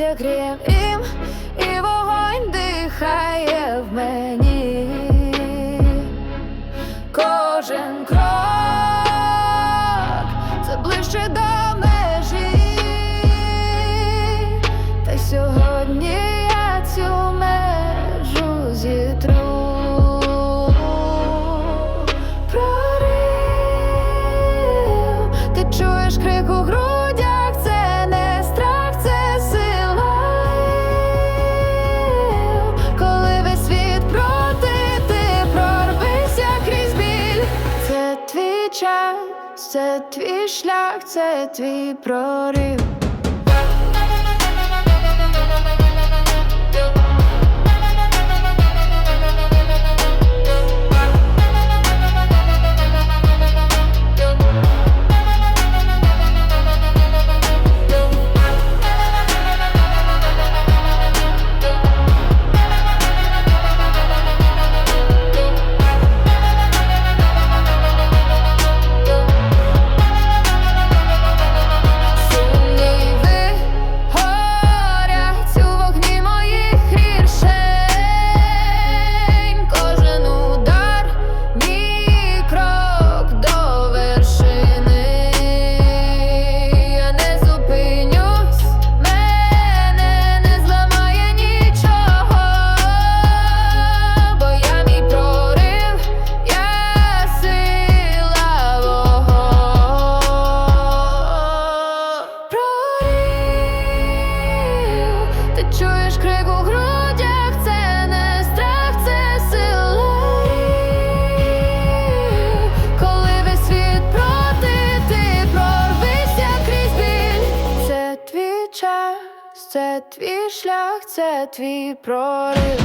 серця грім, і вогонь дихає в мені. час, це твій шлях, це твій прорив. час, це твій шлях, це твій прорив.